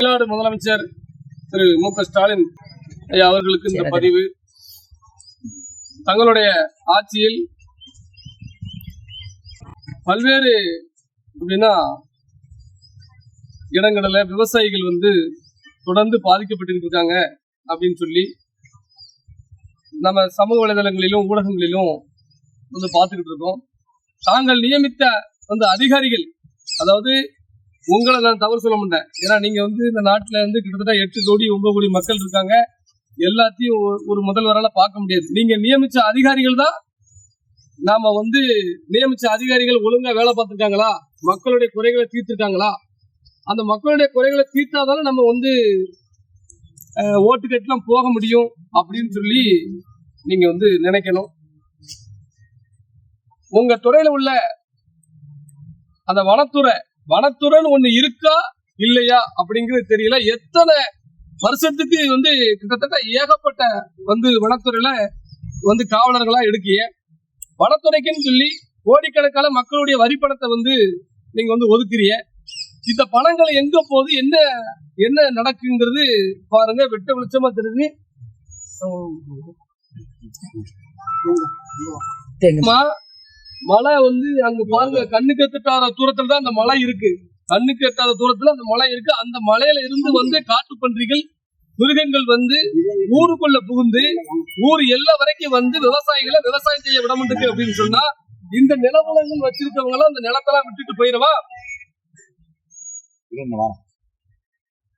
தமிழ்நாடு முதலமைச்சர் திரு மு க ஸ்டாலின் ஐயா அவர்களுக்கு இந்த பதிவு. தங்களுடைய ஆட்சியில் பல்வேறு அப்படின்னா இடங்களில் விவசாயிகள் வந்து தொடர்ந்து பாதிக்கப்பட்டு இருக்காங்க அப்படின்னு சொல்லி நம்ம சமூக வலைதளங்களிலும் ஊடகங்களிலும் வந்து பார்த்துக்கிட்டு இருக்கோம். தாங்கள் நியமித்த வந்து அதிகாரிகள் அதாவது உங்களை நான் தவறு சொல்ல மாட்டேன். ஏன்னா நீங்க வந்து இந்த நாட்டுல இருந்து கிட்டத்தட்ட எட்டு கோடி ஒன்பது கோடி மக்கள் இருக்காங்க. எல்லாத்தையும் ஒரு- முதல்வரால பார்க்க முடியாது. நீங்க நியமிச்ச அதிகாரிகள் தான் நாம வந்து நியமிச்ச அதிகாரிகள் ஒழுங்கா வேலை பார்த்துருக்காங்களா? மக்களுடைய குறைகளை தீர்த்திருக்காங்களா? அந்த மக்களுடைய குறைகளை தீர்த்தாதானே நம்ம வந்து அஹ், ஓட்டுக்கட்டுலாம் போக முடியும் அப்படின்னு சொல்லி நீங்க வந்து நினைக்கணும். உங்க துறையில உள்ள அந்த வனத்துறை வனத்துறைன்னு ஒண்ணு இருக்கா இல்லையா அப்படிங்கிறது தெரியல. எத்தனை வருஷத்துக்கு வந்து கிட்டத்தட்ட ஏகப்பட்ட வந்து வனத்துறையில வந்து காவலர்களா எடுக்கிய வனத்துறைக்குன்னு சொல்லி கோடிக்கணக்கான மக்களுடைய வரி பணத்தை வந்து நீங்க வந்து ஒதுக்குறிய இந்த பணங்கள் எங்க போகுது? என்ன என்ன நடக்குங்கிறது பாருங்க. வெட்ட வெளிச்சமா மா- மலை வந்து அங்க பாருங்க கண்ணுக்கு எத்தாத தூரத்துல தான் அந்த மலை இருக்கு. கண்ணுக்கு எட்டாத தூரத்துல அந்த மலை இருக்கு. அந்த மலையில இருந்து வந்து காட்டுப்பன்றிகள் மிருகங்கள் வந்து ஊருக்குள்ள புகுந்து ஊர் எல்லை வரைக்கும் வந்து விவசாயிகளை விவசாயம் செய்ய விட மாட்டேங்குது அப்படின்னு சொன்னா இந்த நிலவளங்கள் வச்சிருக்கவங்க எல்லாம் அந்த நிலத்தெல்லாம் விட்டுட்டு போயிடவா?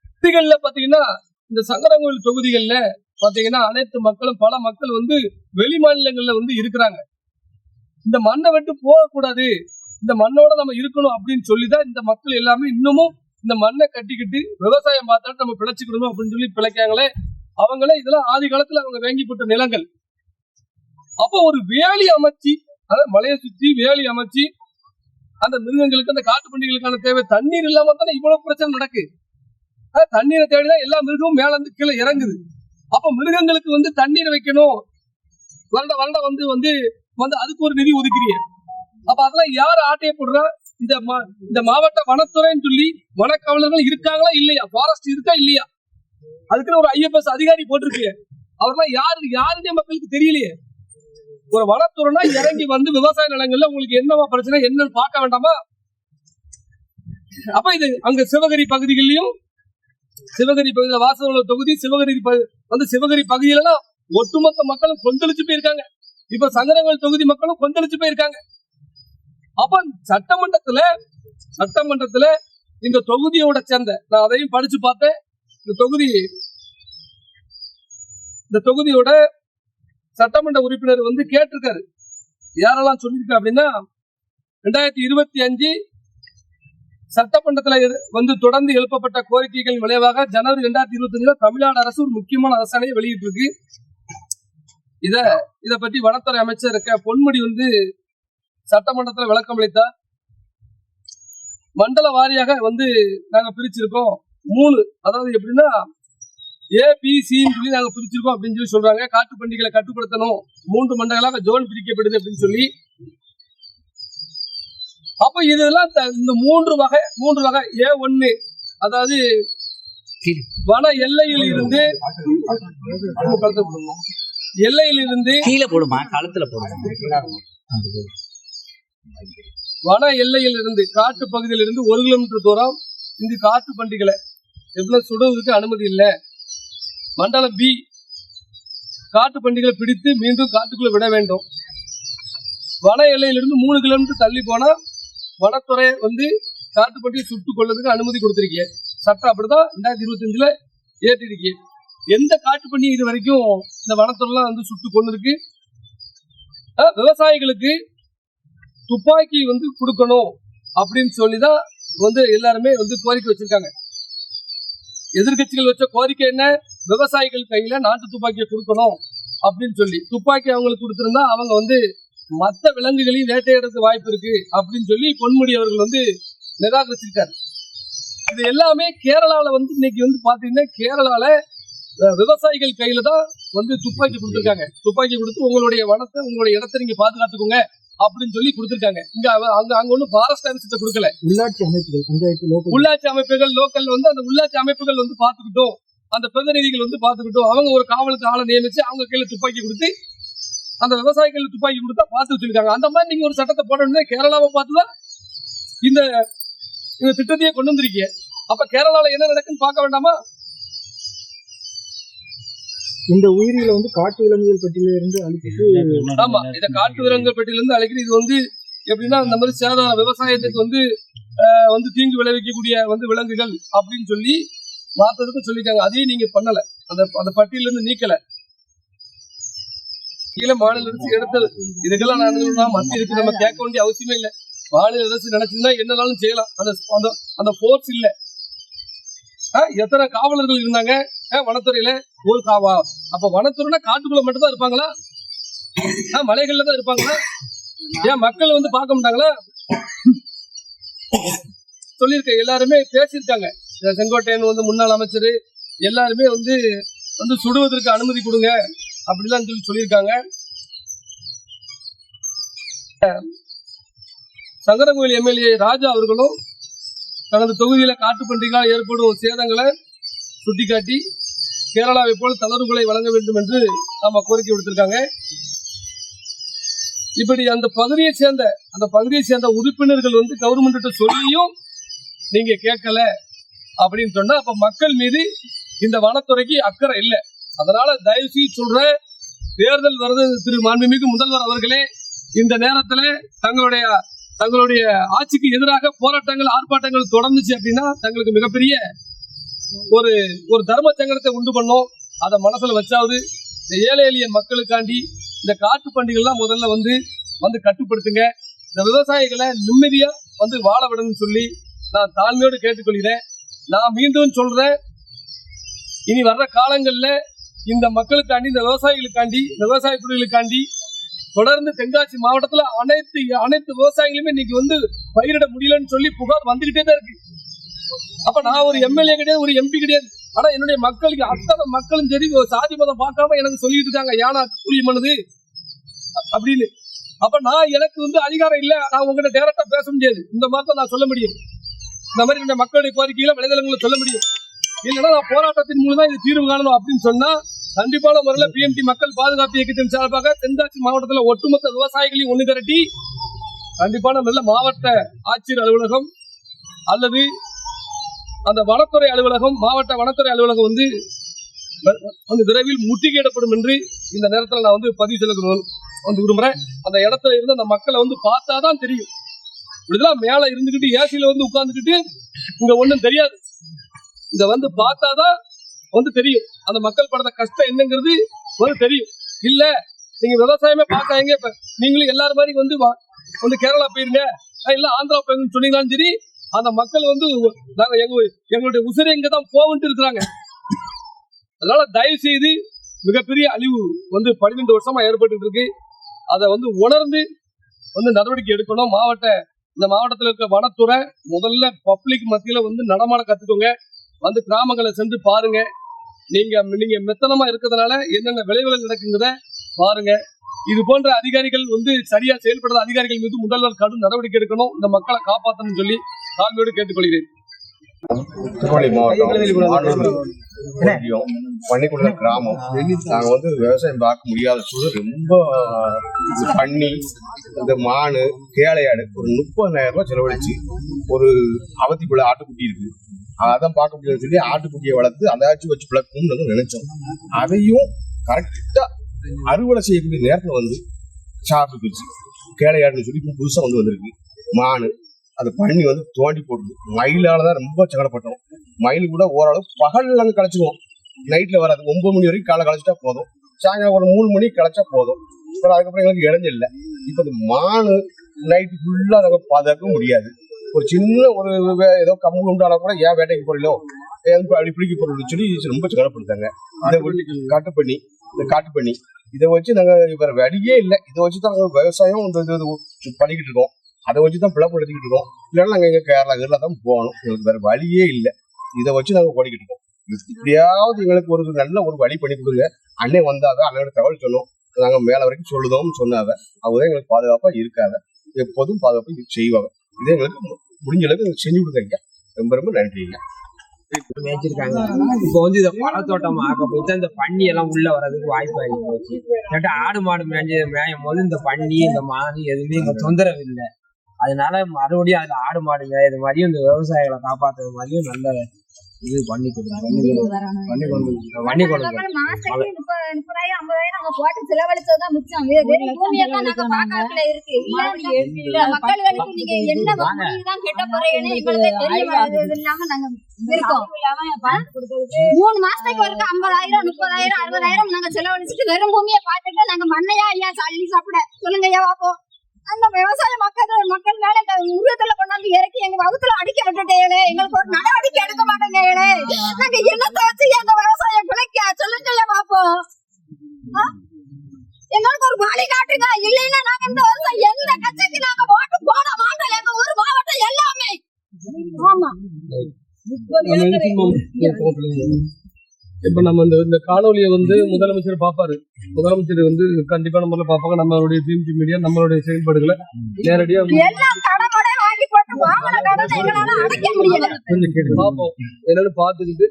தொகுதிகள்ல பாத்தீங்கன்னா இந்த சங்கரங்கோயில் தொகுதிகள்ல பாத்தீங்கன்னா அனைத்து மக்களும் பல மக்கள் வந்து வெளி மாநிலங்கள்ல வந்து இருக்கிறாங்க. இந்த மண்ணை விட்டு போகக்கூடாது. இந்த மண்ணோட நம்ம இருக்கணும் அப்படின்னு சொல்லிதான் இந்த மக்கள் எல்லாமே இன்னமும் இந்த மண்ணை கட்டிக்கிட்டு விவசாயம் பார்த்தாட்டு நம்ம பிழைச்சிக்கணும் அப்படின்னு சொல்லி பிழைக்காங்களே அவங்களே இதெல்லாம் ஆதி காலத்துல அவங்க வேங்கி போட்ட நிலங்கள். அப்போ ஒரு வேலி அமைச்சு அதாவது மலையை சுத்தி வேலி அமைச்சு அந்த மிருகங்களுக்கு அந்த காட்டு பண்டிகளுக்கான தேவை தண்ணீர் இல்லாம தானே இவ்வளவு பிரச்சனை நடக்கு. தண்ணீரை தேடிதான் எல்லா மிருகமும் மேல இருந்து கீழே இறங்குது. அப்ப மிருகங்களுக்கு வந்து தண்ணீர் வைக்கணும். வருட வருடம் வந்து வந்து வந்து அதுக்கு ஒரு நிதி ஒதுக்குறீங்க. அப்ப அதெல்லாம் யார் ஆட்டைய போடுறா? இந்த மா- இந்த மாவட்ட வனத்துறைன்னு சொல்லி வனக்காவலர்கள் இருக்காங்களா இல்லையா? ஃபாரஸ்ட் இருக்கா இல்லையா? அதுக்குன்னு ஒரு ஐஎஃப்எஸ் அதிகாரி போட்டிருக்கீங்க. அவர்லாம் யாரு யாருன்னே மக்களுக்கு தெரியலையே. ஒரு வனத்துறைனா இறங்கி வந்து விவசாய நிலங்கள்ல உங்களுக்கு என்னவா பிரச்சனை என்னன்னு பார்க்க வேண்டாமா? அப்ப இது அங்க சிவகிரி பகுதிகளிலும் சிவகிரி பகுதியில் வாசல் தொகுதி சிவகிரி வந்து சிவகிரி பகுதியிலலாம் ஒட்டுமொத்த மக்களும் கொந்தளிச்சு போயிருக்காங்க. இப்ப சங்கரங்கள் தொகுதி மக்களும் கொந்தளிச்சு போயிருக்காங்க. அப்ப சட்டமன்றத்துல சட்டமன்றத்துல இந்த தொகுதியோட சேர்ந்த நான் அதையும் படிச்சு பார்த்தேன். இந்த தொகுதி இந்த தொகுதியோட சட்டமன்ற உறுப்பினர் வந்து கேட்டிருக்காரு. யாரெல்லாம் சொல்லியிருக்கா அப்படின்னா ரெண்டாயிரத்தி இருபத்தி அஞ்சு சட்டமன்றத்துல வந்து தொடர்ந்து எழுப்பப்பட்ட கோரிக்கைகளின் விளைவாக ஜனவரி ரெண்டாயிரத்தி இருபத்தி அஞ்சுல தமிழ்நாடு அரசு ஒரு முக்கியமான அரசாணையை வெளியிட்டிருக்கு. இத இத பத்தி வனத்துறை அமைச்சர் க பொன்முடி வந்து சட்டமன்றத்துல விளக்கம் அளித்தார். மண்டல வாரியாக வந்து நாங்க பிரிச்சிருக்கோம். மூணு அதாவது எப்படின்னா ஏ பி சின்னு சொல்லி நாங்க பிரிச்சிருக்கோம் அப்படின்னு சொல்லி சொல்றாங்க. காட்டு பண்டிகளை கட்டுப்படுத்தணும். மூன்று மண்டலங்களாக ஜோன் பிரிக்கப்படுது அப்படின்னு சொல்லி. அப்ப இதெல்லாம் இந்த மூன்று வகை மூன்று வகை ஏ ஒண்ணு அதாவது வன எல்லையில் இருந்து எல்லையில் இருந்து கீழே போடுமா? கழுத்துல போடுமா? வன எல்லையில் இருந்து காட்டு பகுதியில் இருந்து ஒரு கிலோமீட்டர் தூரம் இந்த காட்டு பண்டிகளை எவ்வளவு சுடுவதற்கு அனுமதி இல்லை. மண்டலம் பி காட்டு பண்டிகளை பிடித்து மீண்டும் காட்டுக்குள்ள விட வேண்டும். வன எல்லையிலிருந்து மூணு கிலோமீட்டர் தள்ளி போனா வனத்துறை வந்து காட்டு பண்டிகை சுட்டுக் கொள்வதற்கு அனுமதி கொடுத்திருக்கீங்க சட்டம் அப்படிதான் ரெண்டாயிரத்தி இருபத்தி அஞ்சுல ஏற்றிருக்கீங்க எந்த காட்டு பண்ணி இது வரைக்கும் இந்த வனத்துறைலாம் வந்து சுட்டு கொண்டு இருக்கு விவசாயிகளுக்கு துப்பாக்கி வந்து கொடுக்கணும் அப்படின்னு சொல்லிதான் வந்து எல்லாருமே வந்து கோரிக்கை வச்சிருக்காங்க. எதிர்கட்சிகள் வச்ச கோரிக்கை என்ன? விவசாயிகள் கையில நாட்டு துப்பாக்கியை கொடுக்கணும் அப்படின்னு சொல்லி. துப்பாக்கி அவங்களுக்கு கொடுத்திருந்தா அவங்க வந்து மற்ற விலங்குகளையும் வேட்டையாடுறதுக்கு வாய்ப்பு இருக்கு அப்படின்னு சொல்லி பொன்முடி அவர்கள் வந்து நிராகரிச்சிருக்காரு. இது எல்லாமே கேரளால வந்து இன்னைக்கு வந்து பாத்தீங்கன்னா கேரளால விவசாயிகள் கையில தான் வந்து துப்பாக்கி கொடுத்திருக்காங்க. துப்பாக்கி கொடுத்து உங்களுடைய வனத்தை உங்களுடைய இடத்தை நீங்க பாதுகாத்துக்கோங்க அப்படின்னு சொல்லி கொடுத்திருக்காங்க. இங்க அங்க அங்க ஒண்ணு ஃபாரஸ்ட் ஆபீஸ்கிட்ட கொடுக்கல. உள்ளாட்சி அமைப்புகள் பஞ்சாயத்து உள்ளாட்சி அமைப்புகள் லோக்கல் வந்து அந்த உள்ளாட்சி அமைப்புகள் வந்து பாத்துக்கிட்டோம் அந்த பிரதிநிதிகள் வந்து பாத்துக்கிட்டோம் அவங்க ஒரு காவலுக்கு ஆளை நியமிச்சு அவங்க கையில துப்பாக்கி கொடுத்து அந்த விவசாயிகள் துப்பாக்கி கொடுத்தா பார்த்து வச்சிருக்காங்க. அந்த மாதிரி நீங்க ஒரு சட்டத்தை போடணும்னா கேரளாவை பார்த்துதான் இந்த இந்த திட்டத்தையே கொண்டு வந்திருக்கீங்க. அப்ப கேரளால என்ன நடக்குன்னு பார்க்க வேண்டாமா? இந்த உயிரில வந்து காட்டு விலங்குகள் பட்டியல இருந்து அழிச்சிட்டு ஆமா இத காட்டு விலங்குகள் பெட்டியில இருந்து அழைக்கிறது இது வந்து எப்படின்னா இந்த மாதிரி சேதார விவசாயத்துக்கு வந்து ஆஹ், வந்து தீங்கு விளைவிக்கக்கூடிய வந்து விலங்குகள் அப்படின்னு சொல்லி மாத்ததுக்கு சொல்லிருக்காங்க அதையும் நீங்க பண்ணல. அந்த அந்த பட்டியல இருந்து நீக்கல. கீழே மாநில அரசு எடுத்தது. இதுக்கெல்லாம் நான் என்ன மத்திய அரசு நம்ம கேட்க வேண்டிய அவசியமே இல்லை. மாநில அரசு நினைச்சிருந்தா என்னனாலும் செய்யலாம். அந்த அந்த அந்த போர்ஸ் இல்ல. எத்தனை காவலர்கள் இருந்தாங்க? ஆஹ், வனத்துறையில ஒரு காவா. அப்ப வனத்துறைனா காட்டுக்குள்ள மட்டும் தான் இருப்பாங்களா? ஆஹ், மலைகள்ல தான் இருப்பாங்களா? ஏன் மக்கள் வந்து பார்க்க மாட்டாங்களா? சொல்லியிருக்க எல்லாருமே பேசியிருக்காங்க. செங்கோட்டையன் வந்து முன்னாள் அமைச்சர் எல்லாருமே வந்து வந்து சுடுவதற்கு அனுமதி கொடுங்க அப்படிலாம் சொல்லி சொல்லியிருக்காங்க. அஹ் சங்கரங்கோயில் எம்எல்ஏ ராஜா அவர்களும் தனது தொகுதியில காட்டுப்பன்றிகளால் ஏற்படும் சேதங்களை சுட்டிக்காட்டி கேரளாவை போல தளர்வுகளை வழங்க வேண்டும் என்று நாம கோரிக்கை விடுத்திருக்காங்க. இப்படி அந்த பகுதியை சேர்ந்த அந்த பகுதியை சேர்ந்த உறுப்பினர்கள் வந்து கவர்மெண்ட் சொல்லியும் நீங்க கேட்கல அப்படின்னு சொன்னா அப்ப மக்கள் மீது இந்த வனத்துறைக்கு அக்கறை இல்லை. அதனால தயவு செய்து சொல்ற தேர்தல் வருது திரு மாண்புமிகு முதல்வர் அவர்களே இந்த நேரத்துல தங்களுடைய தங்களுடைய ஆட்சிக்கு எதிராக போராட்டங்கள் ஆர்ப்பாட்டங்கள் தொடர்ந்துச்சு அப்படின்னா தங்களுக்கு மிகப்பெரிய ஒரு ஒரு தர்ம சங்கடத்தை உண்டு பண்ணோம். அதை மனசுல வச்சாவது இந்த ஏழை எளிய மக்களுக்காண்டி இந்த காட்டு பண்டிகைலாம் முதல்ல வந்து வந்து கட்டுப்படுத்துங்க. இந்த விவசாயிகளை நிம்மதியா வந்து வாழ விடணும்னு சொல்லி நான் தாழ்மையோடு கேட்டுக்கொள்கிறேன். நான் மீண்டும் சொல்றேன் இனி வர்ற காலங்கள்ல இந்த மக்களுக்காண்டி இந்த விவசாயிகளுக்காண்டி இந்த விவசாய குடிகளுக்காண்டி தொடர்ந்து தென்காசி மாவட்டத்துல அனைத்து அனைத்து விவசாயிகளுமே இன்னைக்கு வந்து பயிரிட முடியலன்னு சொல்லி புகார் வந்துகிட்டே தான் இருக்கு. அப்ப நான் ஒரு எம்எல்ஏ கிடையாது ஒரு எம்பி கிடையாது. ஆனா என்னுடைய மக்களுக்கு அத்தனை மக்களும் சரி ஒரு சாதி மதம் பார்க்காம எனக்கு சொல்லிட்டு இருக்காங்க யானா கூலி மனது அப்படின்னு. அப்ப நான் எனக்கு வந்து அதிகாரம் இல்ல நான் உங்ககிட்ட டேரக்டா பேச முடியாது. இந்த மாதிரி நான் சொல்ல முடியும். இந்த மாதிரி இந்த மக்களுடைய கோரிக்கையில விளைதலங்களை சொல்ல முடியும். இல்லைன்னா நான் போராட்டத்தின் மூலம் தான் இது தீர்வு காணணும் அப்படின்னு சொன்னா கண்டிப்பான முறையில் பிஎம்டி மக்கள் பாதுகாப்பு இயக்கத்தின் சார்பாக தென்காசி மாவட்டத்தில் ஒட்டுமொத்த விவசாயிகளையும் ஒன்று திரட்டி கண்டிப்பான முறையில் மாவட்ட ஆட்சியர் அலுவலகம் அல்லது அந்த வனத்துறை அலுவலகம் மாவட்ட வனத்துறை அலுவலகம் வந்து வந்து விரைவில் முற்றுகையிடப்படும் என்று இந்த நேரத்தில் நான் வந்து பதிவு செலுத்தணும் வந்து விரும்புறேன். அந்த இடத்துல இருந்து அந்த மக்களை வந்து பார்த்தாதான் தெரியும். இப்படிதான் மேல இருந்துகிட்டு ஏசியில வந்து உட்கார்ந்துக்கிட்டு இங்க ஒண்ணும் தெரியாது. இங்க வந்து பார்த்தாதான் வந்து தெரியும். அந்த மக்கள் படுற கஷ்டம் என்னங்கிறது வந்து தெரியும். இல்ல நீங்க விவசாயமே பார்க்காங்க இப்ப நீங்களும் எல்லாரும் மாதிரி வந்து வா- வந்து கேரளா போயிருங்க. இல்ல ஆந்திரா போயிருங்கன்னு சொன்னீங்களான்னு சரி அந்த மக்கள் வந்து நாங்க எங்க எங்களுடைய உசிரை இங்க தான் போவன்ட்டு இருக்கிறாங்க. அதனால தயவு செய்து மிகப்பெரிய அழிவு வந்து பன்னிரெண்டு வருஷமா ஏற்பட்டு இருக்கு. அதை வந்து உணர்ந்து வந்து நடவடிக்கை எடுக்கணும். மாவட்ட இந்த மாவட்டத்தில் இருக்க வனத்துறை முதல்ல பப்ளிக் மத்தியில வந்து நடமாட கத்துக்கோங்க. வந்து கிராமங்களை சென்று பாருங்க. நீங்க நீங்க மெத்தனமா இருக்கிறதுனால என்னென்ன விளைவுகள் நடக்குங்கிறத பாருங்க. இது போன்ற அதிகாரிகள் வந்து சரியா செயல்படாத அதிகாரிகள் மீது முதல்வர் கடும் நடவடிக்கை எடுக்கணும். இந்த மக்களை காப்பாற்றணும் சொல்லி தாழ்மையோடு கேட்டுக்கொள்கிறேன். திருவள்ளி மாவட்டம் கிராமம். நாங்க வந்து விவசாயம் பார்க்க முடியாத சூழல். ரொம்ப பண்ணி இந்த மானு கேளையாடு ஒரு முப்பதாயிரம் ரூபாய் செலவழிச்சு ஒரு அவதிக்குள்ள ஆட்டுக்குட்டி இருக்கு. அதான் பார்க்க முடியாதுன்னு சொல்லி ஆட்டுக்குட்டியை வளர்த்து அதாச்சும் வச்சு பிளக்கணும்னு நினைச்சோம். அதையும் கரெக்டா அறுவடை செய்யக்கூடிய நேரத்துல வந்து சாப்பிட்டு போச்சு. கேளையாடுன்னு சொல்லி இப்போ புதுசா வந்து வந்திருக்கு. மானு அது பண்ணி வந்து தோண்டி போடுது. மயிலால தான் ரொம்ப சங்கடப்பட்டோம். மயில் கூட ஓரளவு பகல் நாங்கள் களைச்சிருவோம். நைட்ல வராது. ஒன்பது மணி வரைக்கும் காலை களைச்சிட்டா போதும். சாயங்காலம் ஒரு மூணு மணிக்கு களைச்சா போதும். அப்புறம் அதுக்கப்புறம் எங்களுக்கு இடைஞ்ச இல்லை. இப்போ இந்த மானு நைட்டு ஃபுல்லா நாங்க பாதுகாக்க முடியாது. ஒரு சின்ன ஒரு ஏதோ கம்பு உண்டானா கூட ஏன் வேட்டைக்கு போறீங்களோ? அப்படி பிடிக்க போறோம்னு சொல்லி ரொம்ப சங்கடப்படுத்தாங்க இதை காட்டு பண்ணி இந்த காட்டு பண்ணி இதை வச்சு நாங்க வேற வழியே இல்லை. இதை வச்சு தான் விவசாயம் இந்த இது பண்ணிக்கிட்டு இருக்கோம். அதை வச்சு தான் பிழப்பு எடுத்துக்கிட்டு இருக்கோம். இல்லைன்னா நாங்க எங்க கேரளா கேரளா தான் போகணும். எங்களுக்கு வேற வழியே இல்லை. இதை வச்சு நாங்க ஓடிக்கிட்டு இருக்கோம். இப்படியாவது எங்களுக்கு ஒரு நல்ல ஒரு வழி பண்ணி கொடுங்க. அண்ணன் வந்தாதான் அண்ணனோட தகவல் சொன்னோம். நாங்க மேல வரைக்கும் சொல்லுதோம் சொன்னாவ. அவங்க எங்களுக்கு பாதுகாப்பா இருக்காவ. எப்போதும் பாதுகாப்பா செய்வாங்க இது எங்களுக்கு முடிஞ்ச அளவுக்கு செஞ்சு கொடுக்குறீங்க ரொம்ப ரொம்ப நன்றிங்க. மேய்ச்சிருக்காங்க. இப்போ வந்து இதை பழத்தோட்டம் ஆக்க போயிட்டு இந்த பன்னி எல்லாம் உள்ள வர்றதுக்கு வாய்ப்பு ஆகி போச்சு. இல்லாட்டா ஆடு மாடு மேய்ஞ்சி மேயும் போது இந்த பன்னி இந்த மாடு எதுவுமே இங்க தொந்தரவு இல்லை அதனால மறுபடியும் அதுல ஆடு மாடு மேயது மாதிரியும் இந்த விவசாயிகளை காப்பாத்துறது மாதிரியும் நல்ல இது பண்ணி கொடுங்க. பண்ணி கொடுங்க. பண்ணி கொண்டு பண்ணி கொடுங்க. மாசத்துக்கு முப்பது முப்பதாயிரம் ஐம்பதாயிரம் நாங்க போட்டு செலவழிச்சதுதான் மிச்சம். வே- வெறும் பூமியெல்லாம் நாங்க பாக்காட்டுல இருக்கு. இல்ல, இல்ல, மக்களுக்கு நீங்க என்ன தான் கெட்ட போறீங்கன்னு எங்களுக்கு தெரிய இது இல்லாம நாங்க இருக்கோம்? மூணு மாசத்துக்கு ஒருக்க ஐம்பதாயிரம் முப்பதாயிரம் அறுபதாயிரம் நாங்க செலவழிச்சுட்டு வெறும் பூமியை பார்த்துட்டு நாங்க மண்ணையா ஐயா சல்லி சாப்பிட. சொல்லுங்க ஐயா பாப்போம் அந்த விவசாய மக்கள் மக்கள் மேல இந்த உருவத்துல கொண்டாந்து இறக்கி எங்க வகுத்துல அடிக்க விட்டுட்டேங்களே எங்களுக்கு ஒரு நடவடிக்கை எடுக்க மாட்டேங்களே நாங்க என்னத்தை வச்சு எங்க விவசாயம் பிழைக்க சொல்லுங்க ஐயா பாப்போம்? எங்களுக்கு ஒரு வழி காட்டுங்க. இல்லைன்னா நாங்க இந்த வருஷம் எந்த கட்சிக்கு நாங்க ஓட்டு போட மாட்டோம். எங்க ஊர் மாவட்டம் எல்லாமே. ஆமா. என்ன? இப்ப நம்ம இந்த இந்த காணொலியை வந்து முதலமைச்சர் பாப்பாரு. முதலமைச்சர் வந்து கண்டிப்பான முறையில் பார்ப்பாங்க நம்மளுடைய திமுக மீடியா நம்மளுடைய செயல்பாடுகளை நேரடியா என்னன்னு பார்த்துக்கிட்டு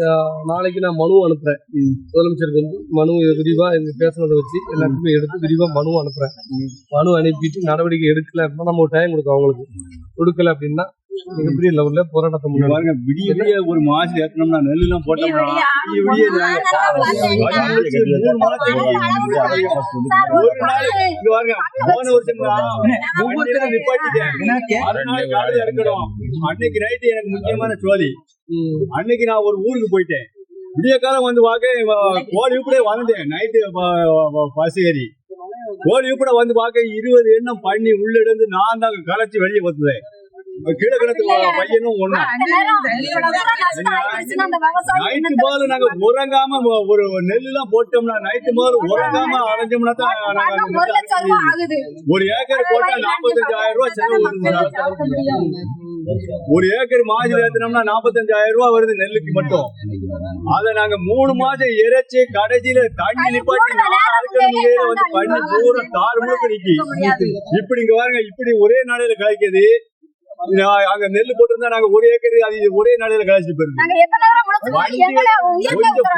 அஹ், நாளைக்கு நான் மனு அனுப்புறேன். முதலமைச்சருக்கு வந்து மனு விரிவா இங்க பேசுனதை வச்சு எல்லாத்துக்குமே எடுத்து விரிவா மனு அனுப்புறேன். மனு அனுப்பிட்டு நடவடிக்கை எடுக்கல அப்படின்னா நம்ம ஒரு டைம் கொடுக்கும் அவங்களுக்கு. கொடுக்கல அப்படின்னா மிகப்பெரிய லெவல்ல போராட்டத்தை இங்க முன்னாடி விடிய விடிய ஒரு மாசம் ஏத்தனோம்னா நெல் எல்லாம் போட்டோம்னா விடிய போன வருஷம் ஒவ்வொருத்தரும் நிப்பாட்டிட்டேன். அன்னைக்கு நைட்டு எனக்கு முக்கியமான ம். அன்னைக்கு நான் ஒரு ஊருக்கு போயிட்டேன். விடிய காலம் வந்து பார்க்க கோழி கூட வந்தேன் நைட்டு பஸ் ஏறி. கோழி கூட வந்து பார்க்க இருபது எண்ணம் பண்ணி உள்ள இருந்து நான் தான் கலைச்சு வெளியே வந்தேன் பையனும் ஒண்ணா. நைட்டு முதல்ல நாங்க உறங்காம ஒரு நெல் எல்லாம் போட்டோம்னா நைட்டு முதல்ல உறங்காம அரைஞ்சோம்னா தான் ஒரு ஏக்கர் போட்டா நாற்பத்தஞ்சாயிரம் ரூபாய் செலவு ஒரு ஏக்கர் மாஜில் ஏத்தினோம்னா நாற்பத்தஞ்சாயிரம் ரூபாய் வருது நெல்லுக்கு மட்டும். அத நாங்க மூணு மாசம் இறைச்சி கடைசியில தண்ணி நிப்பாட்டி வந்து பண்ணி பூரா தாறு முழுக்க நிக்கி இப்படி இங்க பாருங்க இப்படி ஒரே நாளையில காய்க்குது நான் அங்க நெல் போட்டிருந்தா நாங்க ஒரு ஏக்கர் அது ஒரே நாளையில உத்தரவு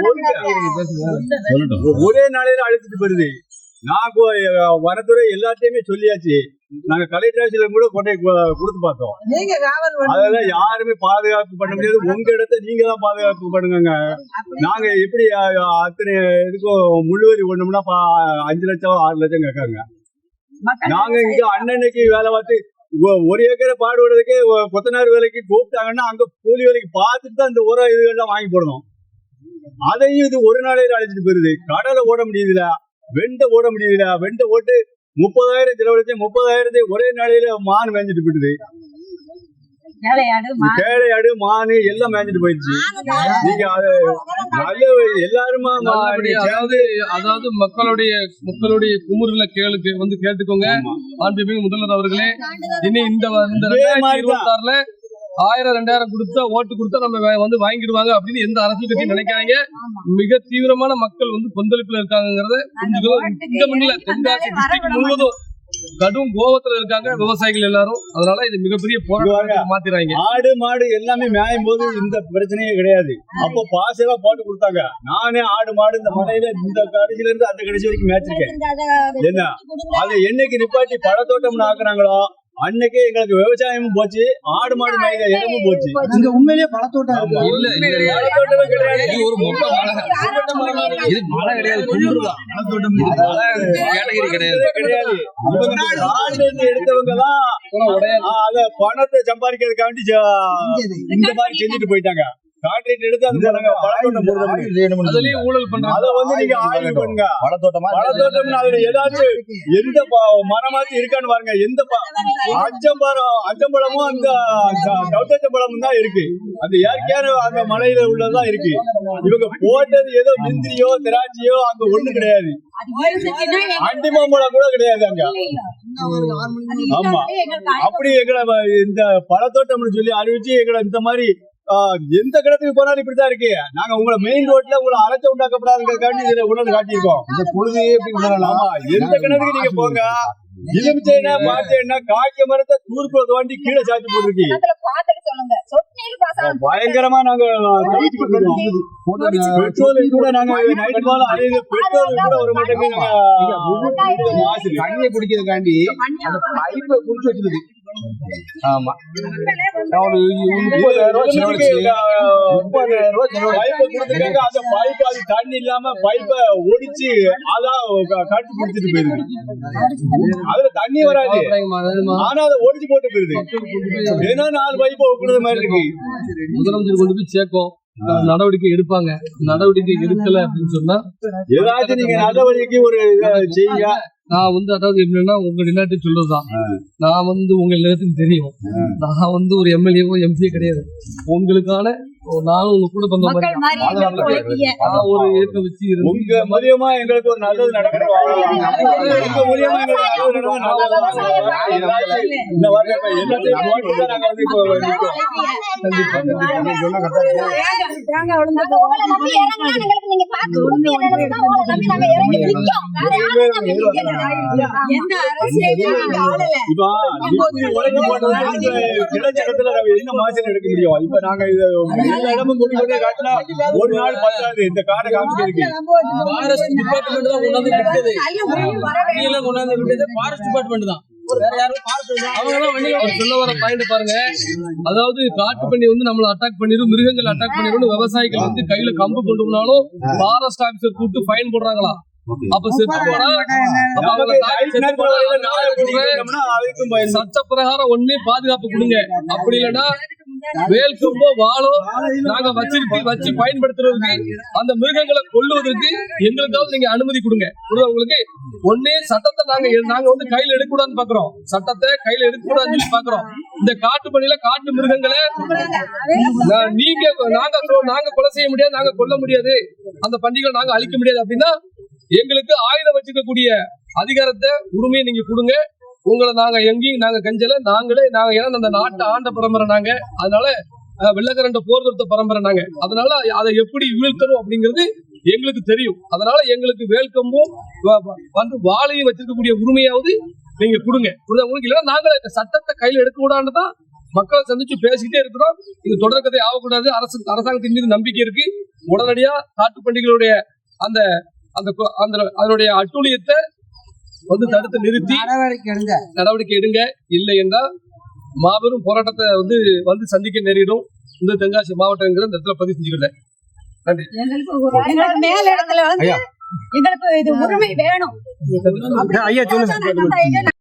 பொறுங்க. ஒரே நாளையில அழைச்சிட்டு போயிருது. நான் வனத்துறை எல்லாத்தையுமே சொல்லியாச்சு. நாங்க கலெக்டர் ஆஃபீஸ்ல கூட கொண்டே கொடுத்து பார்த்தோம். அதெல்லாம் யாருமே பாதுகாப்பு பண்ண முடியாது. உங்க இடத்த நீங்க தான் பாதுகாப்பு பண்ணுங்க நாங்க எப்படி அத்தனை இதுக்கும் முள்ளுவரி ஒண்ணும்னா பா- அஞ்சு லட்சம் ஆறு லட்சம் கேட்காங்க நாங்க இங்க அண்ணனுக்கு வேலை பார்த்து ஒரு ஏக்கரை பாடுபடுறதுக்கு கொத்தனார் வேலைக்கு கூப்பிட்டாங்கன்னா அங்க கூலி வேலைக்கு பார்த்துட்டு தான் இந்த உரம் இதுகள்லாம் வாங்கி போடணும். அதையும் இது ஒரு நாளையில அழைச்சிட்டு போயிருது. கடலை ஓட முடியுதுல? வெண்டை ஓட முடியுதுல? வெண்டை ஓட்டு முப்பதாயிரம் செலவழிச்சு முப்பதாயிரத்தை ஒரே நாளையில மான் மேய்ஞ்சிட்டு போயிடுது. கேளையாடு மானு. எல்லாம் மேய்ஞ்சிட்டு போயிடுச்சு. நீங்க நல்ல எல்லாருமா அதாவது அதாவது மக்களுடைய மக்களுடைய குமுறுல கேளுக்கு வந்து கேட்டுக்கோங்க. மாண்புமிகு முதல்வர் அவர்களே இனி இந்த இந்த ரெண்டாயிரத்தி மாதிரிதான். இருபத்தி ஆறுல ஆயிரம் ரெண்டாயிரம் கொடுத்தா ஓட்டு கொடுத்தா நம்ம வந்து வாங்கிடுவாங்க அப்படின்னு எந்த அரசியல் கட்சியும் நினைக்காதீங்க. மிக தீவிரமான மக்கள் வந்து கொந்தளிப்புல இருக்காங்கிறத முழுவதும் கடும் கோபத்துல இருக்காங்க விவசாயிகள் எல்லாரும். அதனால இது மிகப்பெரிய போராட்டத்தை மாத்திராங்க ஆடு மாடு எல்லாமே மேயும் போது இந்த பிரச்சனையே கிடையாது. அப்போ எல்லாம் போட்டு கொடுத்தாங்க. நானே ஆடு மாடு இந்த மலையில இந்த கடைசில இருந்து அந்த கடைசி வரைக்கும் மேய்ச்சிருக்கேன். என்ன? அதை என்னைக்கு நிப்பாட்டி பழத்தோட்டம் ஆக்குறாங்களோ அன்னைக்கே எங்களுக்கு விவசாயமும் போச்சு ஆடு மாடு மேய்த இடமும் போச்சு. இங்க உண்மையிலேயே பழத்தோட்டம் இல்ல இல்ல பழத்தோட்டமே கிடையாது. இது ஒரு இது மலை கிடையாது. குன்றுதான் கேட்டகிரி கிடையாது. கிடையாது. எடுத்தவங்க தான் அத பணத்தை சம்பாதிக்கிறதுக்காண்டி இந்த மாதிரி செஞ்சுட்டு போயிட்டாங்க. கான்ட்ராக்ட் எடுத்து போடுறாங்க அதுலயும் ஊழல் பண்றாங்க அதை வந்து நீங்க ஆய்வு பண்ணுங்க. பழத்தோட்டமா பழத்தோட்டம்னு அதுல ஏதாச்சும் எந்த ப- மரமாச்சும் இருக்கான்னு பாருங்க. எந்த ப- அச்சம்பழம் அச்சம்பழமும் அந்த கவுத்தச்சம்பழமும் தான் இருக்கு. அந்த இயற்கையான அந்த மலையில உள்ளதுதான் இருக்கு. இவங்க போட்டது ஏதோ முந்திரியோ திராட்சையோ அங்க ஒண்ணு கிடையாது. அண்டி மாம்பழம் கூட கிடையாது அங்க. ஆமா. அப்படி எங்களை இந்த பழத்தோட்டம்னு சொல்லி அறிவிச்சு எங்களை இந்த மாதிரி எந்த கிடத்துக்கு போனாலும் இப்படித்தான் இருக்கு நாங்க உங்களை மெயின் ரோட்ல உங்களை அரைச்ச உண்டாக்கப்படாதுங்கிறதுக்காண்டி இதுல உணர்ந்து காட்டியிருக்கோம் இந்த பொழுதையே எப்படி உணரலாம் ஆமா எந்த கிணத்துக்கு நீங்க போங்க எலுமிச்சைனா பாத்தீங்கன்னா காய்க்க மரத்தை தூர்ப்பு தோண்டி கீழே சாத்தி போட்டிருக்கீங்க அதுல பாத்துட்டு சொல்லுங்க சொட்டு பாசம் பயங்கரமா நாங்க பெட்ரோல் கூட நாங்க நைட் போல அலையுது பெட்ரோல் கூட ஒரு மாட்டேங்க நாங்க தண்ணியை குடிக்கிறதுக்காண்டி அந்த பைப்பை குடிச்சு வச்சிருக்கு ஆமா. ஒரு முப்பதாயிரம் ரூபாய் முப்பதாயிரம் ரூபாய் செலவழிச்சு. பைப்பை கொடுத்துருக்காங்க. அந்த பைப் அது தண்ணி இல்லாம பைப்பை ஒடிச்சு அதான் கட்டு பிடிச்சிட்டு போயிருது அதுல தண்ணி வராது. ஆனா அதை ஒடிச்சு போட்டு போயிருது ஏன்னா நாலு பைப்பை ஒப்புறது மாதிரி இருக்கு. முதலமைச்சர் கொண்டு போய் சேர்க்கும். நடவடிக்கை எடுப்பாங்க. நடவடிக்கை எடுக்கல அப்படின்னு சொன்னா ஏதாச்சும் நீங்க நடவடிக்கை ஒரு செய்யுங்க. நான் வந்து அதாவது எப்படின்னா உங்க நிலையத்தை சொல்றதுதான். நான் வந்து உங்க நிலையத்துக்கு தெரியும். நான் வந்து ஒரு எம்எல்ஏவோ எம்பியோ கிடையாது. உங்களுக்கான நானும் உங்க கூட வந்த ஒரு வச்சு உங்க மூலியமா எங்களுக்கு ஒரு நல்லது கிடைச்ச இடத்துல நம்ம என்ன மாசம் எடுக்க முடியும்? இப்ப நாங்க இது எல்லா இடமும் கொண்டு கொண்டே காட்டினா ஒரு நாள் பத்தாது. இந்த காடை காமிச்சிருக்கு ஃபாரஸ்ட் டிபார்ட்மெண்ட் தான் கொண்டாந்து விட்டது. வண்டியில கொண்டாந்து விட்டது ஃபாரஸ்ட் டிபார்ட்மெண்ட் தான். வேற யாரும் ஃபாரஸ்ட் அவங்க எல்லாம் அவர் சொல்ல வர பாயிண்ட் பாருங்க. அதாவது காட்டு பண்ணி வந்து நம்மள அட்டாக் பண்ணிடும் மிருகங்கள் அட்டாக் பண்ணிடும் விவசாயிகள் வந்து கையில கம்பு கொண்டு போனாலும் ஃபாரஸ்ட் ஆபீசர் கூப்பிட்டு ஃபைன் போடுறாங்களா? அப்ப செத்து போனா சட்ட பிரகாரம் ஒண்ணே பாதுகாப்பு கொடுங்க. அப்படி இல்லைன்னா வேல் கம்போ வாழோ நாங்க வச்சிருக்கு வச்சு பயன்படுத்துறதுக்கு அந்த மிருகங்களை கொல்லுவதற்கு எங்களுக்காவது நீங்க அனுமதி கொடுங்க. உங்களுக்கு? ஒண்ணே சட்டத்தை நாங்க நாங்க வந்து கையில எடுக்க கூடாதுன்னு பாக்குறோம். சட்டத்தை கையில எடுக்க கூடாதுன்னு சொல்லி பாக்குறோம். இந்த காட்டு பணியில காட்டு மிருகங்களை நான் நீங்க நாங்க நாங்க கொலை செய்ய முடியாது நாங்க கொல்ல முடியாது. அந்த பண்டிகை நாங்க அழிக்க முடியாது அப்படின்னா எங்களுக்கு ஆயுதம் வச்சுக்கக்கூடிய அதிகாரத்தை உரிமையை நீங்க கொடுங்க. உங்களை நாங்க எங்கேயும் நாங்க கஞ்சல நாங்களே நாங்க ஏன்னா அந்த நாட்டை ஆண்ட பரம்பரை நாங்க. அதனால வெள்ளக்கரண்ட போர் தொடுத்த பரம்பரை நாங்க. அதனால அதை எப்படி வீழ்த்தணும் அப்படிங்கிறது எங்களுக்கு தெரியும். அதனால எங்களுக்கு வேல்கம்பும் வந்து வாழையும் வச்சிருக்கக்கூடிய உரிமையாவது நீங்க கொடுங்க. உங்களுக்கு இல்லைன்னா நாங்களே இந்த சட்டத்தை கையில் எடுக்க கூடாதுதான் தான் மக்களை சந்திச்சு பேசிக்கிட்டே இருக்கிறோம். இது தொடர்கதை ஆகக்கூடாது. அரசு அரசாங்கத்தின் மீது நம்பிக்கை இருக்கு. உடனடியா காட்டு பண்டிகைகளுடைய அந்த அந்த கொ- அந்த அதனுடைய அட்டூழியத்தை வந்து தடுத்து நிறுத்தி நடவடிக்கை எடுங்க. இல்லை என்றால் மாபெரும் போராட்டத்தை வந்து வந்து சந்திக்க நேரிடும். இந்த தென்காசி மாவட்டங்கிற இந்த இடத்துல பதிவு செஞ்சுக்கிறேன். எங்களுக்கு மேல் இடத்துல வந்து எங்களுக்கு இது உரிமை வேணும். ஐயா சொல்லுங்க. நாங்க